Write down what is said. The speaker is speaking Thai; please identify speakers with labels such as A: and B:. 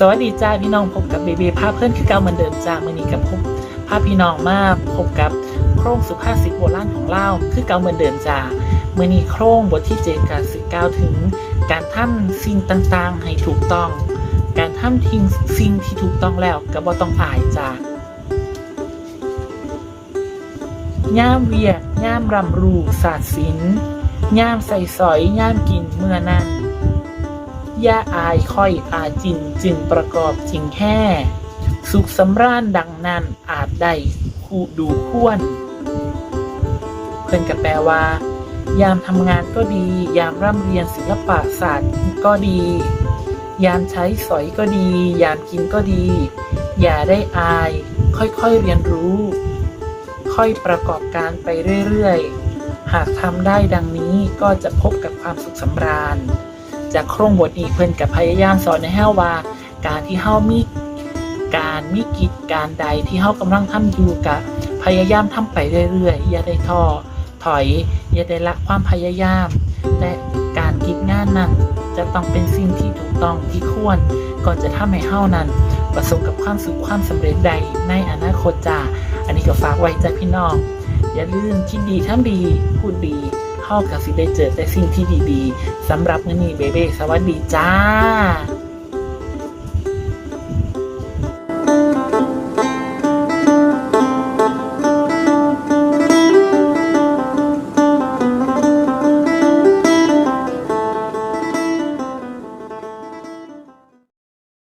A: สวัสดีจ้าพี่น้องพบกับเบเบภาพเพื่อนคือเก่าเหมือนเดิมจ้ามื่อนี้กับพบภาพพี่น้องมาพบกับโครงสุภาษิตโบราณของเล่าคือเก่าเหมือนเดิมจ้ามื่อนี้โครงบทที่เจ็ดการสิกล่าถึง การทำสิ่งต่างๆ ให้ถูกต้อง การทำทิ้งสิ่งที่ถูกต้องแล้วก็บ่ต้องอายจ้าย่ามเวียกย่ามรำรูศาสตร์ศิลป์ย่ามใส่สอยย่ามกินเมื่อนั้น ย่าอายค่อยอาจินจึงประกอบจริงแห่สุขสำราญดังนั้นอาจได้คู่ดูควรเพื่อนกับแปลว่า ยามทำงานก็ดี ยามร่ำเรียนศิลปศาสตร์ก็ดี ยามใช้สอยก็ดี ยามกินก็ดี อย่าได้อาย ค่อยๆเรียนรู้ ค่อยประกอบการไปเรื่อยๆ หากทำได้ดังนี้ก็จะพบกับความสุขสำราญ จากโครงบทนี้เพิ่นกับพยายามสอนในเฮาว่า การที่เฮามีการมีกิจการใดที่เฮากำลังทำอยู่กะพยายามทำไปเรื่อยๆ อย่าได้ท้อถอย อย่าได้ละความพยายาม และการคิดงานนั้นจะต้องเป็นสิ่งที่ถูกต้องที่ควรก็จะทำให้เฮานั้น ประสบกับความสุขความสำเร็จใดในอนาคตจ้าอันนี้ก็ฝากไว้จ้าพี่น้อง อย่าลืมคิดดีทำดีพูดดี เฮากับสิได้เจอแต่สิ่งที่ดีๆสำหรับมื้อนี้เบเบ้สวัสดีจ้า